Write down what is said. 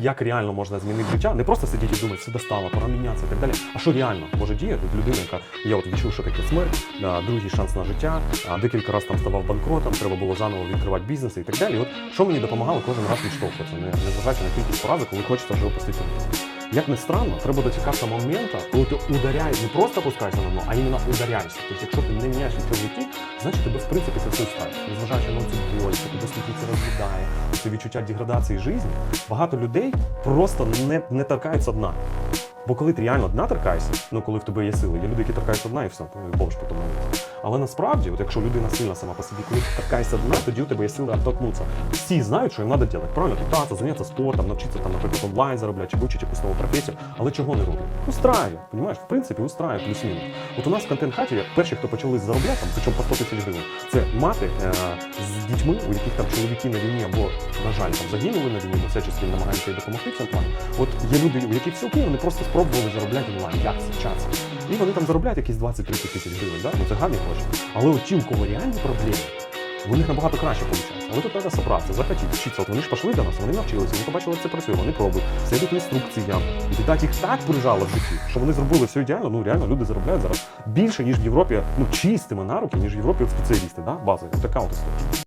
Як реально можна змінити життя, не просто сидіти і думати, все достало, пора мінятися і так далі. А що реально може діяти? Людина, яка я от відчув, що таке смерть, другий шанс на життя, декілька разів там ставав банкротом, треба було заново відкривати бізнеси і так далі. От що мені допомагало кожен раз відштовхуватися, не незважаючи на кількість поразок, коли хочеться вже опустити вниз. Як не странно, треба дочекатися моменту, коли ти ударяєш, не просто опускаєшся на дно, а іменно ударяєшся. Тобто, якщо ти не міняєш нічого в житті, значить тебе в принципі це все устраиває. Незважаючи на цю боль, тебе скільки це це відчуття деградації життя, багато людей просто не, не торкаються дна. Бо коли ти реально дна торкаєшся, ну коли в тебе є сили, є люди, які торкаються дна і все, ти бомж потім. Але насправді, от якщо людина сильна сама по собі, коли ти торкаєшся дна, тоді у тебе є сили оттолкнутися. Всі знають, що їм треба робити. Правильно, питатися, зайнятися спортом, навчитися там, наприклад, онлайн заробляти чи вивчити якусь нову професію. Але чого не роблять? Устраює, розумієш? В принципі, устраює плюс-мінус. От у нас в контент-хаті перші, хто почали заробляти, там, причому по 100 тисяч гривень, це мати е, з дітьми, у яких там чоловіки на війні або, на жаль, там загинули на війні, всячески намагаємося їй допомогти в цьому. От є люди, у яких окей, вони просто спробували заробляти онлайн, як це. І вони там заробляють якісь 20-30 тисяч гривень, да? ну це гарні гроші. Але от ті, у кого реальні проблеми, у них набагато краще виходить. Але тут треба собратися, захотіти, вчитися. От вони ж пішли до нас, вони навчилися, вони побачили, як це працює, вони пробують, слідують інструкціям. І відтак їх так прижало в житті, що вони зробили все ідеально. Ну реально люди заробляють зараз більше, ніж в Європі, ну чистими на руки, ніж в Європі от спеціалісти, да? базові. От історія.